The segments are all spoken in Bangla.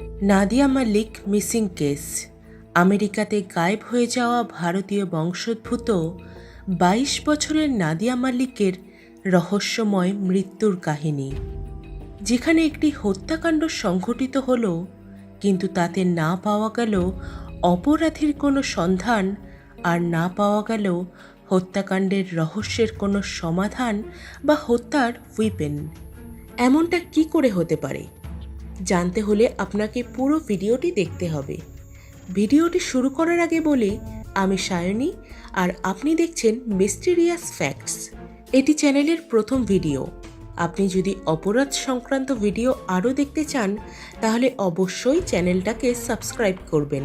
নাদিয়া মালিক মিসিং কেস। আমেরিকাতে গায়েব হয়ে যাওয়া ভারতীয় বংশোদ্ভূত বাইশ বছরের নাদিয়া মালিকের রহস্যময় মৃত্যুর কাহিনী। যেখানে একটি হত্যাকাণ্ড সংঘটিত হল, কিন্তু তাতে না পাওয়া গেল অপরাধীর কোনো সন্ধান আর না পাওয়া গেল হত্যাকাণ্ডের রহস্যের কোনো সমাধান বা হত্যার উইপেন। এমনটা কি করে হতে পারে? জানতে হলে আপনাকে পুরো ভিডিওটি দেখতে হবে। ভিডিওটি শুরু করার আগে বলি, আমি সায়নী আর আপনি দেখছেন মিস্টিরিয়াস ফ্যাক্টস। এটি চ্যানেলের প্রথম ভিডিও। আপনি যদি অপরাধ সংক্রান্ত ভিডিও আরও দেখতে চান, তাহলে অবশ্যই চ্যানেলটাকে সাবস্ক্রাইব করবেন।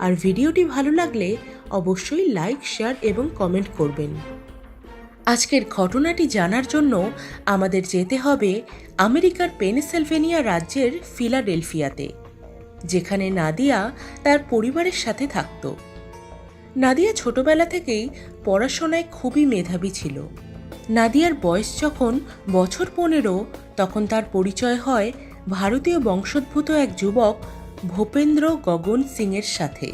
আর ভিডিওটি ভালো লাগলে অবশ্যই লাইক, শেয়ার এবং কমেন্ট করবেন। আজকের ঘটনাটি জানার জন্য আমাদের যেতে হবে আমেরিকার পেনসিলভেনিয়া রাজ্যের ফিলাডেলফিয়াতে, যেখানে নাদিয়া তার পরিবারের সাথে থাকত। নাদিয়া ছোটবেলা থেকেই পড়াশোনায় খুবই মেধাবী ছিল। নাদিয়ার বয়স যখন বছর পনেরো, তখন তার পরিচয় হয় ভারতীয় বংশোদ্ভূত এক যুবক ভূপেন্দ্র গগন সিংয়ের সাথে।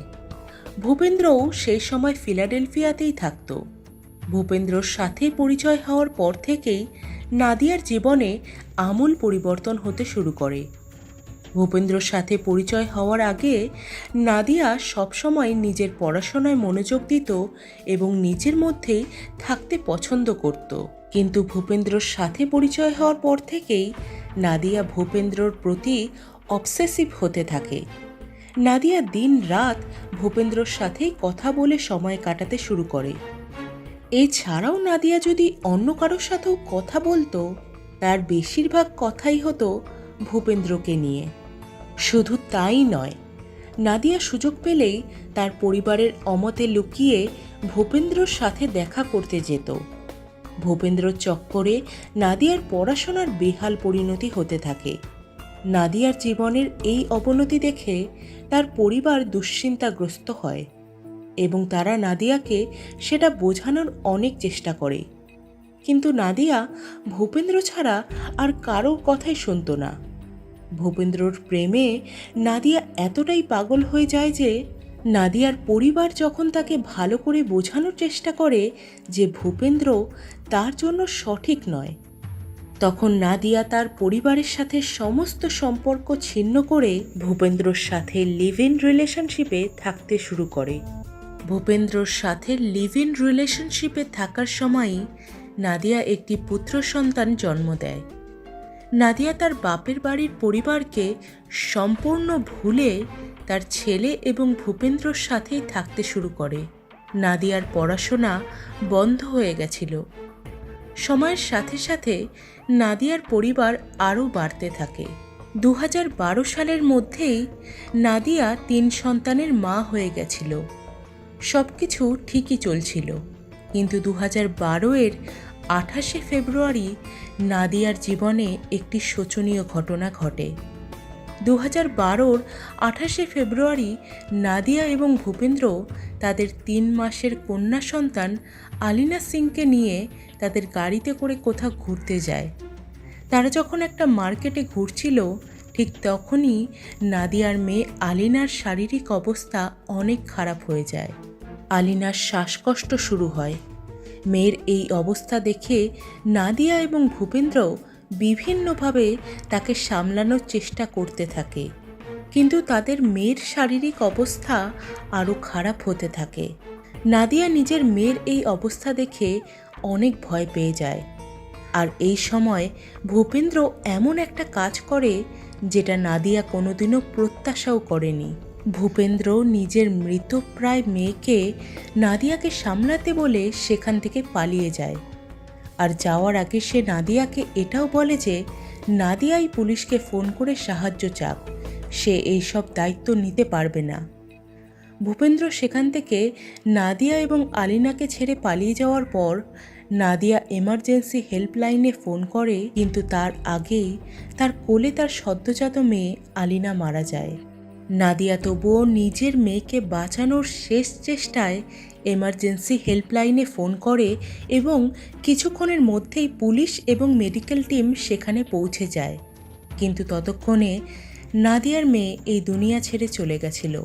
ভূপেন্দ্রও সেই সময় ফিলাডেলফিয়াতেই থাকতো। ভূপেন্দ্রর সাথে পরিচয় হওয়ার পর থেকেই নাদিয়ার জীবনে আমূল পরিবর্তন হতে শুরু করে। ভূপেন্দ্রর সাথে পরিচয় হওয়ার আগে নাদিয়া সবসময় নিজের পড়াশোনায় মনোযোগ দিত এবং নিজের মধ্যেই থাকতে পছন্দ করত। কিন্তু ভূপেন্দ্রর সাথে পরিচয় হওয়ার পর থেকেই নাদিয়া ভূপেন্দ্রর প্রতি অবসেসিভ হতে থাকে। নাদিয়া দিন রাত ভূপেন্দ্রর সাথেই কথা বলে সময় কাটাতে শুরু করে। এছাড়াও নাদিয়া যদি অন্য কারোর সাথেও কথা বলতো, তার বেশিরভাগ কথাই হতো ভূপেন্দ্রকে নিয়ে। শুধু তাই নয়, নাদিয়া সুযোগ পেলেই তার পরিবারের অমতে লুকিয়ে ভূপেন্দ্রর সাথে দেখা করতে যেত। ভূপেন্দ্র চক্করে নাদিয়ার পড়াশোনার বেহাল পরিণতি হতে থাকে। নাদিয়ার জীবনের এই অবনতি দেখে তার পরিবার দুশ্চিন্তাগ্রস্ত হয়। এবং তারা নাদিয়াকে সেটা বোঝানোর অনেক চেষ্টা করে। কিন্তু নাদিয়া ভূপেন্দ্র ছাড়া আর কারোর কথাই শুনত না। ভূপেন্দ্রর প্রেমে নাদিয়া এতটাই পাগল হয়ে যায় যে নাদিয়ার পরিবার যখন তাকে ভালো করে বোঝানোর চেষ্টা করে যে ভূপেন্দ্র তার জন্য সঠিক নয়, তখন নাদিয়া তার পরিবারের সাথে সমস্ত সম্পর্ক ছিন্ন করে ভূপেন্দ্রর সাথে লিভ ইন রিলেশনশিপে থাকতে শুরু করে। ভূপেন্দ্রর সাথে লিভ ইন রিলেশনশিপে থাকার সময়ই নাদিয়া একটি পুত্র সন্তান জন্ম দেয়। নাদিয়া তার বাপের বাড়ির পরিবারকে সম্পূর্ণ ভুলে তার ছেলে এবং ভূপেন্দ্রর সাথেই থাকতে শুরু করে। নাদিয়ার পড়াশোনা বন্ধ হয়ে গেছিল। সময়ের সাথে সাথে নাদিয়ার পরিবার আরও বাড়তে থাকে। দু হাজার বারো সালের মধ্যেই নাদিয়া তিন সন্তানের মা হয়ে গেছিল। সব কিছু ঠিকই চলছিল। কিন্তু দু হাজার বারোয়ের আঠাশে ফেব্রুয়ারি নাদিয়ার জীবনে একটি শোচনীয় ঘটনা ঘটে। দু হাজার বারোর আঠাশে ফেব্রুয়ারি নাদিয়া এবং ভূপেন্দ্র তাদের তিন মাসের কন্যা সন্তান আলিনা সিংকে নিয়ে তাদের গাড়িতে করে কোথাও ঘুরতে যায়। তারা যখন একটা মার্কেটে ঘুরছিল ঠিক তখনই নাদিয়ার মেয়ে আলিনার শারীরিক অবস্থা অনেক খারাপ হয়ে যায়। আলিনার শ্বাসকষ্ট শুরু হয়। মেয়ের এই অবস্থা দেখে নাদিয়া এবং ভূপেন্দ্র বিভিন্নভাবে তাকে সামলানোর চেষ্টা করতে থাকে। কিন্তু তাদের মেয়ের শারীরিক অবস্থা আরও খারাপ হতে থাকে। নাদিয়া নিজের মেয়ের এই অবস্থা দেখে অনেক ভয় পেয়ে যায়। আর এই সময় ভূপেন্দ্র এমন একটা কাজ করে যেটা নাদিয়া কোনোদিনও প্রত্যাশাও করেনি। ভূপেন্দ্র নিজের মৃতপ্রায় মেয়েকে নাদিয়াকে সামলাতে বলে সেখান থেকে পালিয়ে যায়। আর যাওয়ার আগে সে নাদিয়াকে এটাও বলে যে, নাদিয়াই পুলিশকে ফোন করে সাহায্য চাক। সে এইসব দায়িত্ব নিতে পারবে না। ভূপেন্দ্র সেখান থেকে নাদিয়া এবং আলিনাকে ছেড়ে পালিয়ে যাওয়ার পর নাদিয়া এমার্জেন্সি হেল্পলাইনে ফোন করে, কিন্তু তার আগেই তার কোলে তার সদ্যজাত মেয়ে আলিনা মারা যায়। নাদিয়া তবুও নিজের মেয়েকে বাঁচানোর শেষ চেষ্টায় এমার্জেন্সি হেল্পলাইনে ফোন করে এবং কিছুক্ষণের মধ্যেই পুলিশ এবং মেডিকেল টিম সেখানে পৌঁছে যায়। কিন্তু ততক্ষণে নাদিয়ার মেয়ে এই দুনিয়া ছেড়ে চলে গেছিল।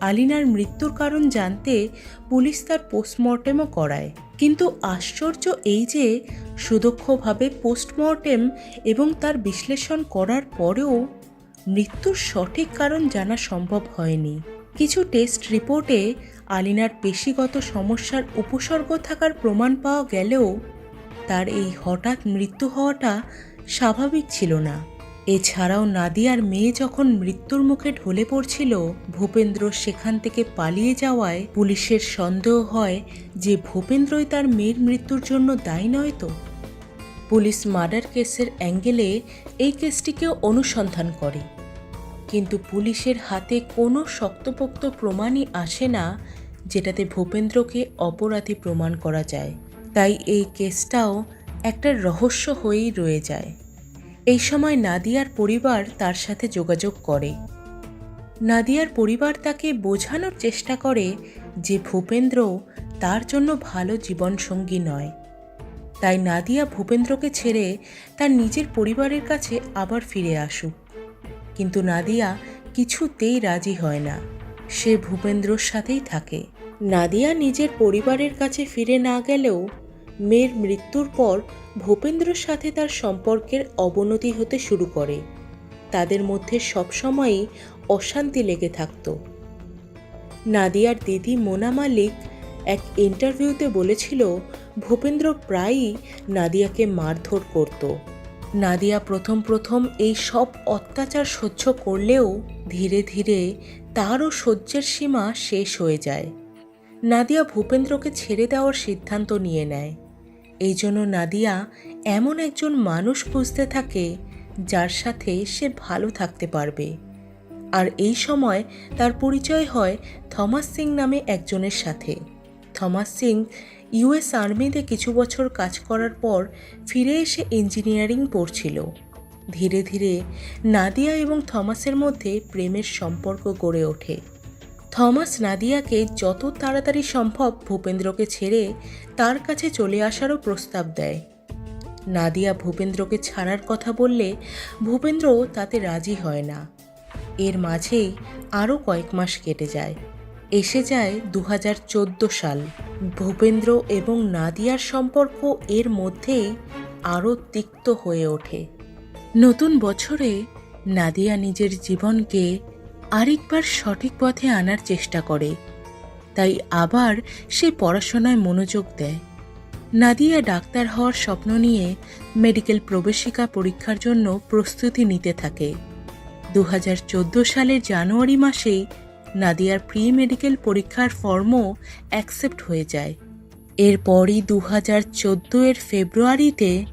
আলিনার মৃত্যুর কারণ জানতে পুলিশ তার পোস্টমর্টেমও করায়। কিন্তু আশ্চর্য এই যে, সুদক্ষভাবে পোস্টমর্টেম এবং তার বিশ্লেষণ করার পরেও মৃত্যুর সঠিক কারণ জানা সম্ভব হয়নি। কিছু টেস্ট রিপোর্টে আলিনার পেশিগত সমস্যার উপসর্গ থাকার প্রমাণ পাওয়া গেলেও তার এই হঠাৎ মৃত্যু হওয়াটা স্বাভাবিক ছিল না। এছাড়াও নাদিয়ার মেয়ে যখন মৃত্যুর মুখে ঢলে পড়ছিল, ভূপেন্দ্র সেখান থেকে পালিয়ে যাওয়ায় পুলিশের সন্দেহ হয় যে ভূপেন্দ্রই তার মেয়ের মৃত্যুর জন্য দায়ী নয় তো। পুলিশ মার্ডার কেসের অ্যাঙ্গেলে এই কেসটিকেও অনুসন্ধান করে। কিন্তু পুলিশের হাতে কোনো শক্তপোক্ত প্রমাণই আসে না যেটাতে ভূপেন্দ্রকে অপরাধী প্রমাণ করা যায়। তাই এই কেসটাও একটা রহস্য হয়েই রয়ে যায়। এই সময় নাদিয়ার পরিবার তার সাথে যোগাযোগ করে। নাদিয়ার পরিবার তাকে বোঝানোর চেষ্টা করে যে ভূপেন্দ্র তার জন্য ভালো জীবনসঙ্গী নয়। তাই নাদিয়া ভূপেন্দ্রকে ছেড়ে তার নিজের পরিবারের কাছে আবার ফিরে আসুক। কিন্তু নাদিয়া কিছুতেই রাজি হয় না। সে ভূপেন্দ্রর সাথেই থাকে। নাদিয়া নিজের পরিবারের কাছে ফিরে না গেলেও মেয়ের মৃত্যুর পর ভূপেন্দ্রর সাথে তার সম্পর্কের অবনতি হতে শুরু করে। তাদের মধ্যে সবসময়ই অশান্তি লেগে থাকত। নাদিয়ার দিদি মোনা মালিক এক ইন্টারভিউতে বলেছিল, ভূপেন্দ্র প্রায়ই নাদিয়াকে মারধর করত। নাদিয়া প্রথম প্রথম এই সব অত্যাচার সহ্য করলেও ধীরে ধীরে তারও সহ্যের সীমা শেষ হয়ে যায়। নাদিয়া ভূপেন্দ্রকে ছেড়ে দেওয়ার সিদ্ধান্ত নিয়ে নেয়। এই জন্য নাদিয়া এমন একজন মানুষ খুঁজতে থাকে যার সাথে সে ভালো থাকতে পারবে। আর এই সময় তার পরিচয় হয় থমাস সিং নামে একজনের সাথে। থমাস সিং ইউএস আর্মিতে কিছু বছর কাজ করার পর ফিরে এসে ইঞ্জিনিয়ারিং পড়ছিল। ধীরে ধীরে নাদিয়া এবং থমাসের মধ্যে প্রেমের সম্পর্ক গড়ে ওঠে। থমাস নাদিয়াকে যত তাড়াতাড়ি সম্ভব ভূপেন্দ্রকে ছেড়ে তার কাছে চলে আসারও প্রস্তাব দেয়। নাদিয়া ভূপেন্দ্রকে ছাড়ার কথা বললে ভূপেন্দ্র তাতে রাজি হয় না। এর মাঝেই আরও কয়েক মাস কেটে যায়। এসে যায় দু হাজার চোদ্দ সাল। ভূপেন্দ্র এবং নাদিয়ার সম্পর্ক এর মধ্যেই আরও তিক্ত হয়ে ওঠে। নতুন বছরে নাদিয়া নিজের জীবনকে আরেকবার সঠিক পথে আনার চেষ্টা করে। তাই আবার সে পড়াশোনায় মনোযোগ দেয়। নাদিয়া ডাক্তার হওয়ার স্বপ্ন নিয়ে মেডিকেল প্রবেশিকা পরীক্ষার জন্য প্রস্তুতি নিতে থাকে। দু হাজার চোদ্দ সালের জানুয়ারি মাসেই নাদিয়ার প্রি মেডিকেল পরীক্ষার ফর্মও অ্যাকসেপ্ট হয়ে যায়। এরপরই দু হাজার এর ফেব্রুয়ারিতে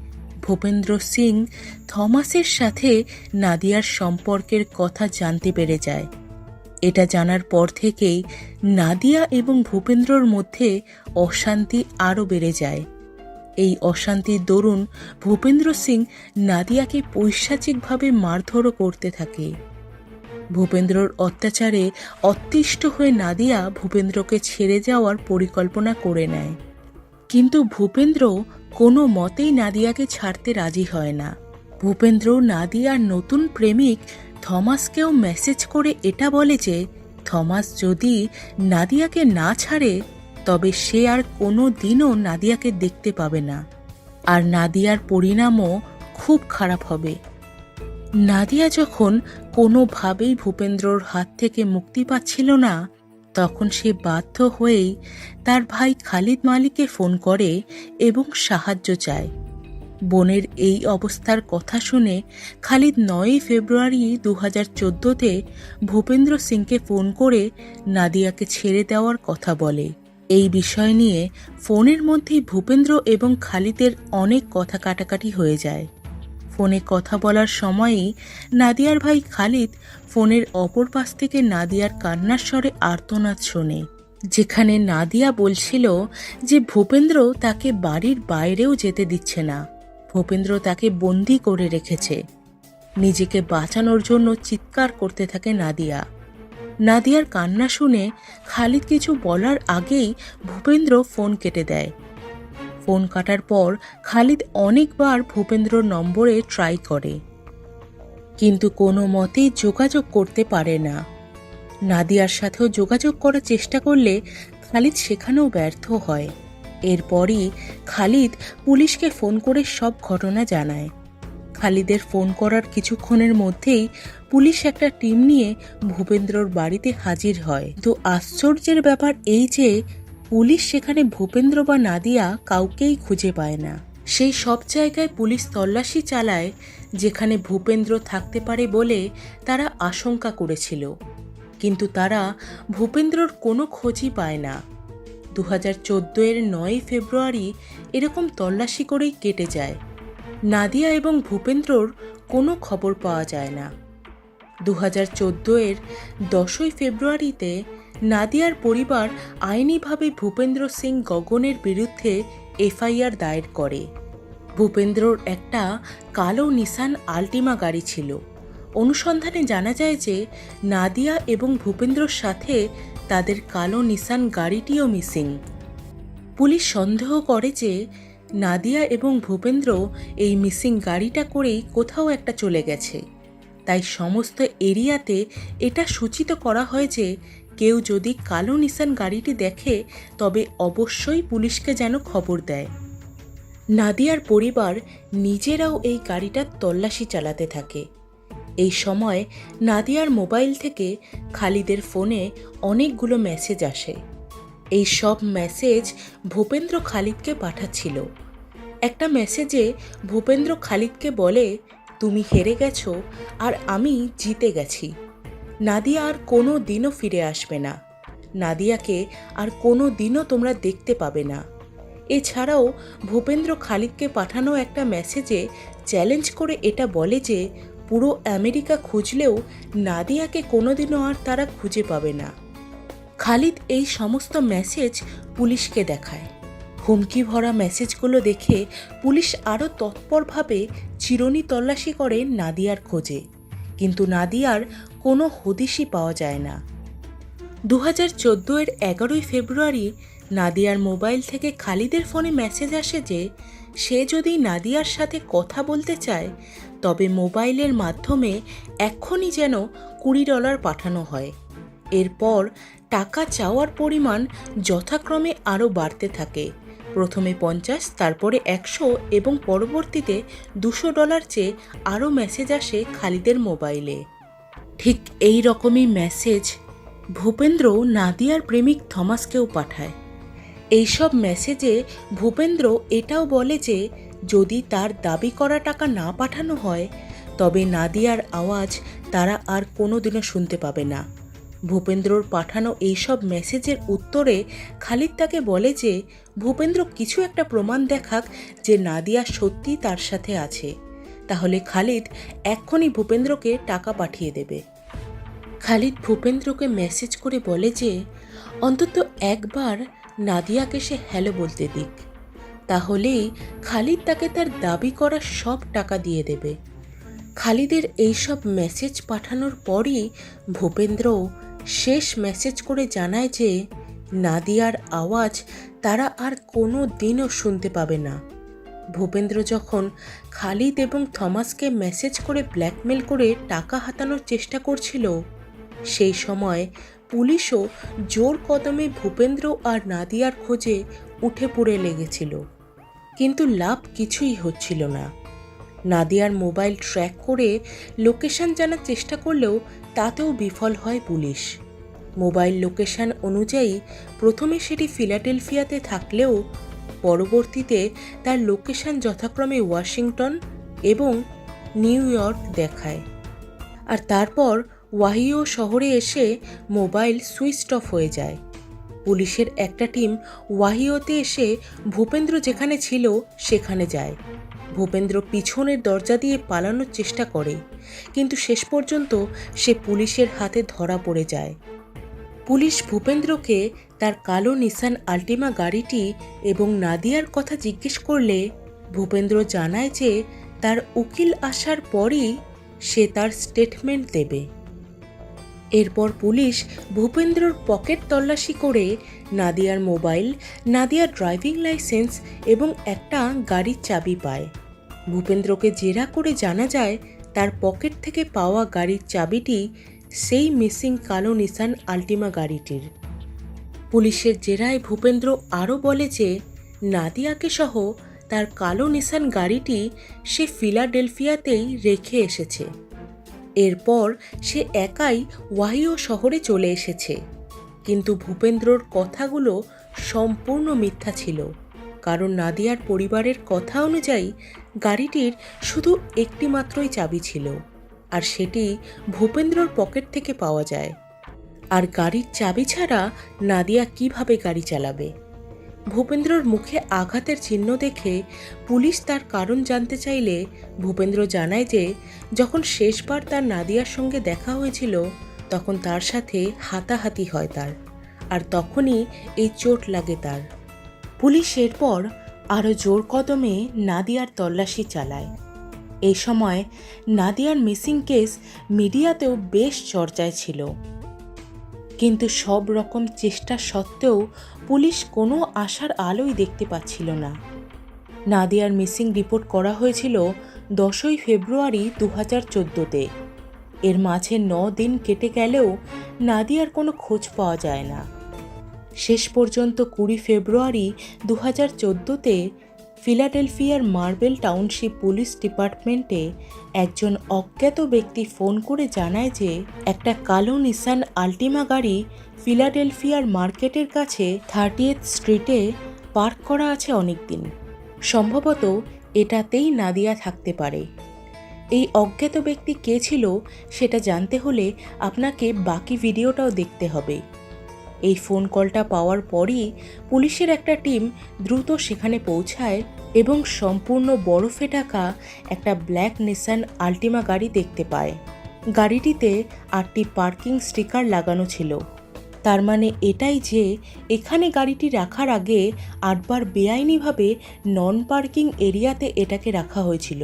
ভূপেন্দ্র সিং থমাসের সাথে নাদিয়ার সম্পর্কের কথা জানতে পেরে যায়। এটা জানার পর থেকেই নাদিয়া এবং ভূপেন্দ্রর মধ্যে অশান্তি আরও বেড়ে যায়। এই অশান্তির দরুন ভূপেন্দ্র সিং নাদিয়াকে পৈশাচিকভাবে মারধরও করতে থাকে। ভূপেন্দ্রর অত্যাচারে অতিষ্ঠ হয়ে নাদিয়া ভূপেন্দ্রকে ছেড়ে যাওয়ার পরিকল্পনা করে নেয়। কিন্তু ভূপেন্দ্র কোনো মতেই নাদিয়াকে ছাড়তে রাজি হয় না। ভূপেন্দ্র নাদিয়ার নতুন প্রেমিক থমাসকেও মেসেজ করে এটা বলে যে, থমাস যদি নাদিয়াকে না ছাড়ে, তবে সে আর কোনো দিনও নাদিয়াকে দেখতে পাবে না। আর নাদিয়ার পরিণামও খুব খারাপ হবে। নাদিয়া যখন কোনোভাবেই ভূপেন্দ্রর হাত থেকে মুক্তি পাচ্ছিল না তখন সে বাধ্য হয়েই তার ভাই খালিদ মালিককে ফোন করে এবং সাহায্য চায়। বোনের এই অবস্থার কথা শুনে খালিদ নয়ই ফেব্রুয়ারি দু হাজার চোদ্দোতে ভূপেন্দ্র সিংকে ফোন করে নাদিয়াকে ছেড়ে দেওয়ার কথা বলে। এই বিষয় নিয়ে ফোনের মধ্যেই ভূপেন্দ্র এবং খালিদের অনেক কথা কাটাকাটি হয়ে যায়। ফোনে কথা বলার সময়ই নাদিয়ার ভাই খালিদ ফোনের অপর পাশ থেকে নাদিয়ার কান্নার স্বরে আর্তনাদ শোনে। যেখানে নাদিয়া বলছিল যে ভূপেন্দ্র তাকে বাড়ির বাইরেও যেতে দিচ্ছে না। ভূপেন্দ্র তাকে বন্দি করে রেখেছে। নিজেকে বাঁচানোর জন্য চিৎকার করতে থাকে নাদিয়া। নাদিয়ার কান্না শুনে খালিদ কিছু বলার আগেই ভূপেন্দ্র ফোন কেটে দেয়। ফোন কাটার পর খালিদ অনেকবার ভূপেন্দ্রর নম্বরে ট্রাই করে। কিন্তু কোনো মতেই যোগাযোগ করতে পারে না। নাদিয়ার সাথেও যোগাযোগ করার চেষ্টা করলে খালিদ সেখানেও ব্যর্থ হয়। এরপরই খালিদ পুলিশকে ফোন করে সব ঘটনা জানায়। খালিদের ফোন করার কিছুক্ষণের মধ্যেই পুলিশ একটা টিম নিয়ে ভূপেন্দ্রর বাড়িতে হাজির হয়। তো আশ্চর্যের ব্যাপার এই যে পুলিশ সেখানে ভূপেন্দ্র বা নাদিয়া কাউকেই খুঁজে পায় না। সেই সব জায়গায় পুলিশ তল্লাশি চালায়, যেখানে ভূপেন্দ্র থাকতে পারে বলে তারা আশঙ্কা করেছিল। কিন্তু তারা ভূপেন্দ্রর কোনো খোঁজই পায় না। দু হাজার চোদ্দ এর নয় ফেব্রুয়ারি এরকম তল্লাশি করেই কেটে যায়। নাদিয়া এবং ভূপেন্দ্রর কোনো খবর পাওয়া যায় না। দু হাজার চোদ্দ এর দশই ফেব্রুয়ারিতে নাদিয়ার পরিবার আইনিভাবে ভূপেন্দ্র সিং গগনের বিরুদ্ধে এফআইআর দায়ের করে। ভূপেন্দ্রর একটা কালো নিসান আল্টিমা গাড়ি ছিল। অনুসন্ধানে জানা যায় যে, নাদিয়া এবং ভূপেন্দ্রর সাথে তাদের কালো নিসান গাড়িটিও মিসিং। পুলিশ সন্দেহ করে যে, নাদিয়া এবং ভূপেন্দ্র এই মিসিং গাড়িটা করেই কোথাও একটা চলে গেছে। তাই সমস্ত এরিয়াতে এটা সূচিত করা হয় যে কেউ যদি কালো নিসান গাড়িটি দেখে, তবে অবশ্যই পুলিশকে যেন খবর দেয়। নাদিয়ার পরিবার নিজেরাও এই গাড়িটার তল্লাশি চালাতে থাকে। এই সময় নাদিয়ার মোবাইল থেকে খালিদের ফোনে অনেকগুলো মেসেজ আসে। এই সব মেসেজ ভূপেন্দ্র খালিদকে পাঠাচ্ছিল। একটা মেসেজে ভূপেন্দ্র খালিদকে বলে, তুমি হেরে গেছো, আর আমি জিতে গেছি। নাদিয়া আর কোনো দিনও ফিরে আসবে না। নাদিয়াকে আর কোনো দিনও তোমরা দেখতে পাবে না। এছাড়াও ভূপেন্দ্র খালিদকে পাঠানো একটা মেসেজে চ্যালেঞ্জ করে এটা বলে যে, পুরো আমেরিকা খুঁজলেও নাদিয়াকে কোনোদিনও আর তারা খুঁজে পাবে না। খালিদ এই সমস্ত মেসেজ পুলিশকে দেখায়। হুমকি ভরা মেসেজগুলো দেখে পুলিশ আরও তৎপরভাবে চিরনি তল্লাশি করে নাদিয়ার খোঁজে। কিন্তু নাদিয়ার কোনো হদিশই পাওয়া যায় না। দু হাজার চোদ্দোয়ের এগারোই ফেব্রুয়ারি নাদিয়ার মোবাইল থেকে খালিদের ফোনে মেসেজ আসে যে, সে যদি নাদিয়ার সাথে কথা বলতে চায়, তবে মোবাইলের মাধ্যমে এক্ষুনি যেন কুড়ি ডলার পাঠানো হয়। এরপর টাকা চাওয়ার পরিমাণ যথাক্রমে আরও বাড়তে থাকে। প্রথমে পঞ্চাশ, তারপরে একশো এবং পরবর্তীতে দুশো ডলার চেয়ে আরও মেসেজ আসে খালিদের মোবাইলে। ঠিক এই রকমই মেসেজ ভূপেন্দ্র নাদিয়ার প্রেমিক থমাসকেও পাঠায়। এইসব মেসেজে ভূপেন্দ্র এটাও বলে যে, যদি তার দাবি করা টাকা না পাঠানো হয়, তবে নাদিয়ার আওয়াজ তারা আর কোনোদিনও শুনতে পাবে না। ভূপেন্দ্রর পাঠানো এইসব মেসেজের উত্তরে খালিদ তাকে বলে যে, ভূপেন্দ্র কিছু একটা প্রমাণ দেখাক যে নাদিয়া সত্যি তার সাথে আছে। তাহলে খালিদ এক্ষুনি ভূপেন্দ্রকে টাকা পাঠিয়ে দেবে। খালিদ ভূপেন্দ্রকে মেসেজ করে বলে যে, অন্তত একবার নাদিয়াকে সে হ্যালো বলতে দিক। তাহলেই খালিদ তাকে তার দাবি করা সব টাকা দিয়ে দেবে। খালিদের এইসব মেসেজ পাঠানোর পরই ভূপেন্দ্র শেষ মেসেজ করে জানায় যে, নাদিয়ার আওয়াজ তারা আর কোনো দিনও শুনতে পাবে না। ভূপেন্দ্র যখন খালিদ এবং থমাসকে মেসেজ করে ব্ল্যাকমেল করে টাকা হাতানোর চেষ্টা করছিল, সেই সময় পুলিশও জোর কদমে ভূপেন্দ্র আর নাদিয়ার খোঁজে উঠে পড়ে লেগেছিল। কিন্তু লাভ কিছুই হচ্ছিল না। নাদিয়ার মোবাইল ট্র্যাক করে লোকেশন জানার চেষ্টা করলেও তাতেও বিফল হয় পুলিশ। মোবাইল লোকেশন অনুযায়ী প্রথমে সেটি ফিলাডেলফিয়াতে থাকলেও পরবর্তীতে তার লোকেশন যথাক্রমে ওয়াশিংটন এবং নিউ ইয়র্ক দেখায়। আর তারপর ওয়াহিও শহরে এসে মোবাইল সুইচ অফ হয়ে যায়। পুলিশের একটা টিম ওয়াহিওতে এসে ভূপেন্দ্র যেখানে ছিল সেখানে যায়। ভূপেন্দ্র পিছনের দরজা দিয়ে পালানোর চেষ্টা করে, কিন্তু শেষ পর্যন্ত সে পুলিশের হাতে ধরা পড়ে যায়। পুলিশ ভূপেন্দ্রকে তার কালো নিসান আল্টিমা গাড়িটি এবং নাদিয়ার কথা জিজ্ঞেস করলে ভূপেন্দ্র জানায় যে তার উকিল আসার পরই সে তার স্টেটমেন্ট দেবে। এরপর পুলিশ ভূপেন্দ্রর পকেট তল্লাশি করে নাদিয়ার মোবাইল, নাদিয়ার ড্রাইভিং লাইসেন্স এবং একটা গাড়ির চাবি পায়। ভূপেন্দ্রকে জেরা করে জানা যায়, তার পকেট থেকে পাওয়া গাড়ির চাবিটি সেই মিসিং কালো নিসান আল্টিমা গাড়িটির। পুলিশের জেরায় ভূপেন্দ্র আরও বলে যে, নাদিয়াকে সহ তার কালো নিসান গাড়িটি সে ফিলাডেলফিয়াতেই রেখে এসেছে। এরপর সে একাই ওয়াহিও শহরে চলে এসেছে। কিন্তু ভূপেন্দ্রর কথাগুলো সম্পূর্ণ মিথ্যা ছিল। কারণ নাদিয়ার পরিবারের কথা অনুযায়ী গাড়িটির শুধু একটি মাত্রই চাবি ছিল। আর সেটি ভূপেন্দ্রর পকেট থেকে পাওয়া যায়। আর গাড়ির চাবি ছাড়া নাদিয়া কীভাবে গাড়ি চালাবে? ভূপেন্দ্রর মুখে আঘাতের চিহ্ন দেখে পুলিশ তার কারণ জানতে চাইলে ভূপেন্দ্র জানায় যে, যখন শেষবার তার নাদিয়ার সঙ্গে দেখা হয়েছিল, তখন তার সাথে হাতাহাতি হয় তার, আর তখনই এই চোট লাগে তার। পুলিশ এরপর আরও জোর কদমে নাদিয়ার তল্লাশি চালায়। এই সময় নাদিয়ার মিসিং কেস মিডিয়াতেও বেশ চর্চায় ছিল। কিন্তু সব রকম চেষ্টা সত্ত্বেও পুলিশ কোনো আশার আলোই দেখতে পাচ্ছিল না। নাদিয়ার মিসিং রিপোর্ট করা হয়েছিল দশই ফেব্রুয়ারি দু হাজার চোদ্দোতে। এর মাঝে ন দিন কেটে গেলেও নাদিয়ার কোনো খোঁজ পাওয়া যায় না। শেষ পর্যন্ত কুড়ি ফেব্রুয়ারি দু হাজার চোদ্দোতে ফিলাডেলফিয়ার মার্বেল টাউনশিপ পুলিশ ডিপার্টমেন্টে একজন অজ্ঞাত ব্যক্তি ফোন করে জানায় যে একটা কালো নিসান আল্টিমা গাড়ি ফিলাডেলফিয়ার মার্কেটের কাছে থার্টিয়েথ স্ট্রিটে পার্ক করা আছে অনেকদিন। সম্ভবত এটাতেই নাদিয়া থাকতে পারে। এই অজ্ঞাত ব্যক্তি কে ছিল সেটা জানতে হলে আপনাকে বাকি ভিডিওটাও দেখতে হবে। এই ফোন কলটা পাওয়ার পরই পুলিশের একটা টিম দ্রুত সেখানে পৌঁছায় এবং সম্পূর্ণ বরফে ঢাকা একটা ব্ল্যাক নিসান আল্টিমা গাড়ি দেখতে পায়। গাড়িটিতে আটটি পার্কিং স্টিকার লাগানো ছিল। তার মানে এটাই যে এখানে গাড়িটি রাখার আগে আটবার বেআইনিভাবে নন পার্কিং এরিয়াতে এটাকে রাখা হয়েছিল।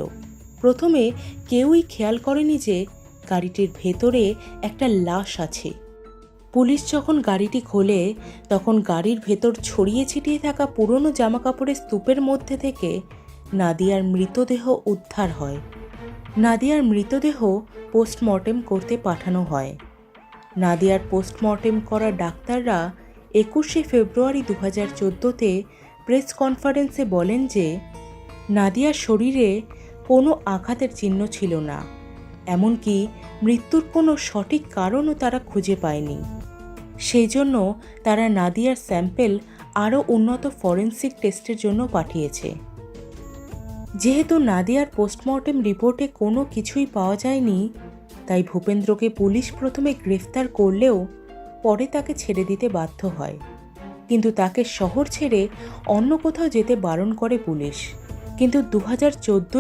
প্রথমে কেউই খেয়াল করেনি যে গাড়িটির ভেতরে একটা লাশ আছে। পুলিশ যখন গাড়িটি খোলে, তখন গাড়ির ভেতর ছড়িয়ে ছিটিয়ে থাকা পুরনো জামাকাপড়ের স্তূপের মধ্যে থেকে নাদিয়ার মৃতদেহ উদ্ধার হয়। নাদিয়ার মৃতদেহ পোস্টমর্টেম করতে পাঠানো হয়। নাদিয়ার পোস্টমর্টেম করা ডাক্তাররা একুশে ফেব্রুয়ারি দু হাজার চোদ্দোতে প্রেস কনফারেন্সে বলেন যে, নাদিয়ার শরীরে কোনো আঘাতের চিহ্ন ছিল না। এমনকি মৃত্যুর কোনো সঠিক কারণও তারা খুঁজে পায়নি। সেই জন্য তারা নাদিয়ার স্যাম্পেল আরও উন্নত ফরেন্সিক টেস্টের জন্য পাঠিয়েছে। যেহেতু নাদিয়ার পোস্টমর্টেম রিপোর্টে কোনো কিছুই পাওয়া যায়নি, তাই ভূপেন্দ্রকে পুলিশ প্রথমে গ্রেফতার করলেও পরে তাকে ছেড়ে দিতে বাধ্য হয়। কিন্তু তাকে শহর ছেড়ে অন্য কোথাও যেতে বারণ করে পুলিশ। কিন্তু দু হাজার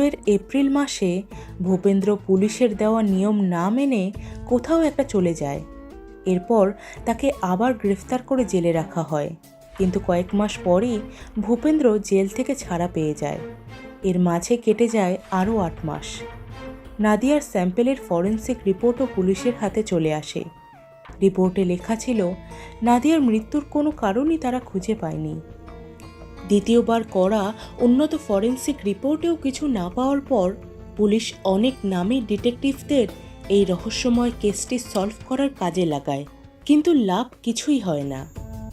এর এপ্রিল মাসে ভূপেন্দ্র পুলিশের দেওয়া নিয়ম না মেনে কোথাও একটা চলে যায়। এরপর তাকে আবার গ্রেফতার করে জেলে রাখা হয়। কিন্তু কয়েক মাস পরই ভূপেন্দ্র জেল থেকে ছাড়া পেয়ে যায়। এর মাঝে কেটে যায় আরও আট মাস। নাদিয়ার স্যাম্পেলের ফরেন্সিক রিপোর্টও পুলিশের হাতে চলে আসে। রিপোর্টে লেখা ছিল, নাদিয়ার মৃত্যুর কোনো কারণই তারা খুঁজে পায়নি। দ্বিতীয়বার করা উন্নত ফরেন্সিক রিপোর্টেও কিছু না পাওয়ার পর পুলিশ অনেক নামী ডিটেকটিভদের এই রহস্যময় কেসটি সলভ করার কাজে লাগায়, কিন্তু লাভ কিছুই হয় না।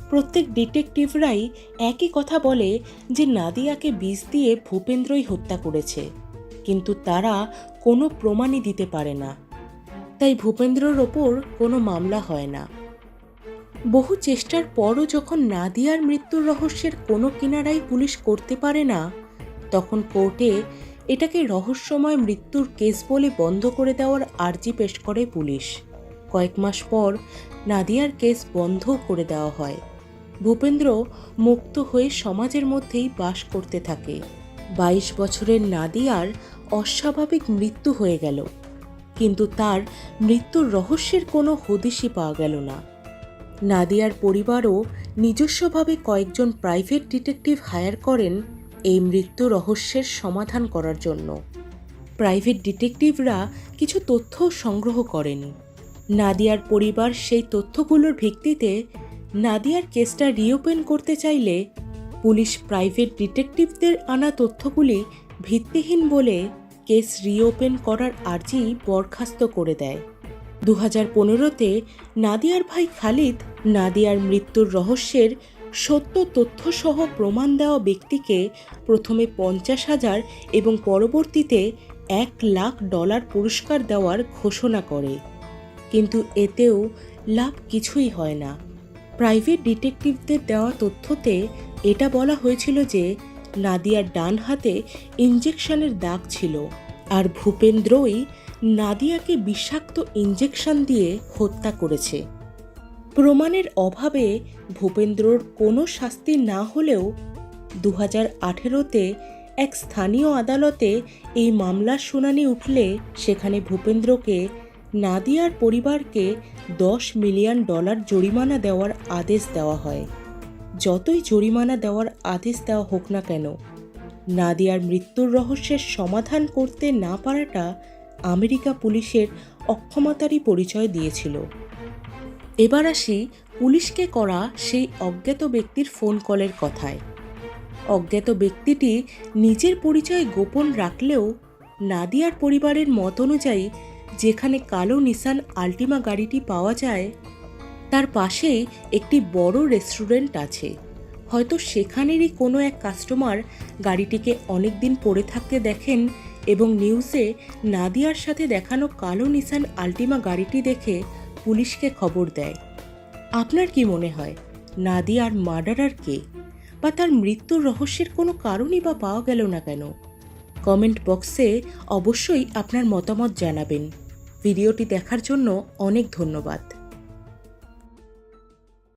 প্রত্যেক ডিটেকটিভরাই একই কথা বলে যে নাদিয়াকে বিষ দিয়ে ভূপেন্দ্রই হত্যা করেছে, কিন্তু তারা কোনো প্রমাণই দিতে পারে না। তাই ভূপেন্দ্রর ওপর কোনো মামলা হয় না। বহু চেষ্টার পরও যখন নাদিয়ার মৃত্যুর রহস্যের কোনো কিনারাই পুলিশ করতে পারে না, তখন কোর্টে এটাকে রহস্যময় মৃত্যুর কেস বলে বন্ধ করে দেওয়ার আর্জি পেশ করে পুলিশ। কয়েক মাস পর নাদিয়ার কেস বন্ধ করে দেওয়া হয়। ভূপেন্দ্র মুক্ত হয়ে সমাজের মধ্যেই বাস করতে থাকে। বাইশ বছরের নাদিয়ার অস্বাভাবিক মৃত্যু হয়ে গেল। কিন্তু তার মৃত্যুর রহস্যের কোনো হদিশই পাওয়া গেল না। নাদিয়ার পরিবারও নিজস্বভাবে কয়েকজন প্রাইভেট ডিটেকটিভ হায়ার করেন এই মৃত্যু রহস্যের সমাধান করার জন্য। প্রাইভেট ডিটেকটিভরা কিছু তথ্য সংগ্রহ করেন। নাদিয়ার পরিবার সেই তথ্যগুলোর ভিত্তিতে নাদিয়ার কেসটা রিওপেন করতে চাইলে পুলিশ প্রাইভেট ডিটেকটিভদের আনা তথ্যগুলি ভিত্তিহীন বলে কেস রিওপেন করার আর্জি বরখাস্ত করে দেয়। দু হাজার পনেরোতে নাদিয়ার ভাই খালিদ নাদিয়ার মৃত্যুর রহস্যের সত্য তথ্যসহ প্রমাণ দেওয়া ব্যক্তিকে প্রথমে পঞ্চাশ হাজার এবং পরবর্তীতে এক লাখ ডলার পুরস্কার দেওয়ার ঘোষণা করে। কিন্তু এতেও লাভ কিছুই হয় না। প্রাইভেট ডিটেকটিভদের দেওয়া তথ্যতে এটা বলা হয়েছিল যে নাদিয়ার ডান হাতে ইঞ্জেকশনের দাগ ছিল আর ভূপেন্দ্রই নাদিয়াকে বিষাক্ত ইঞ্জেকশন দিয়ে হত্যা করেছে। প্রমাণের অভাবে ভূপেন্দ্রর কোনো শাস্তি না হলেও দু হাজার আঠেরোতে এক স্থানীয় আদালতে এই মামলার শুনানি উঠলে সেখানে ভূপেন্দ্রকে নাদিয়ার পরিবারকে দশ মিলিয়ন ডলার জরিমানা দেওয়ার আদেশ দেওয়া হয়। যতই জরিমানা দেওয়ার আদেশ দেওয়া হোক না কেন নাদিয়ার মৃত্যুর রহস্যের সমাধান করতে না পারাটা আমেরিকা পুলিশের অক্ষমতারই পরিচয় দিয়েছিল। এবার আসি পুলিশকে করা সেই অজ্ঞাত ব্যক্তির ফোন কলের কথায়। অজ্ঞাত ব্যক্তিটি নিজের পরিচয় গোপন রাখলেও নাদিয়ার পরিবারের মত অনুযায়ী যেখানে কালো নিসান আল্টিমা গাড়িটি পাওয়া যায়, তার পাশেই একটি বড় রেস্টুরেন্ট আছে। হয়তো সেখানেরই কোনো এক কাস্টমার গাড়িটিকে অনেক দিন পড়ে থাকতে দেখেন এবং নিউজে নাদিয়ার সাথে দেখানো কালো নিসান আল্টিমা গাড়িটি দেখে পুলিশকে খবর দেয়। আপনার কি মনে হয়, নাদি নাদিয়ার মার্ডারার কে? বা তার মৃত্যুর রহস্যের কোনো কারণই বা পাওয়া গেল না কেন? কমেন্ট বক্সে অবশ্যই আপনার মতামত জানাবেন। ভিডিওটি দেখার জন্য অনেক ধন্যবাদ।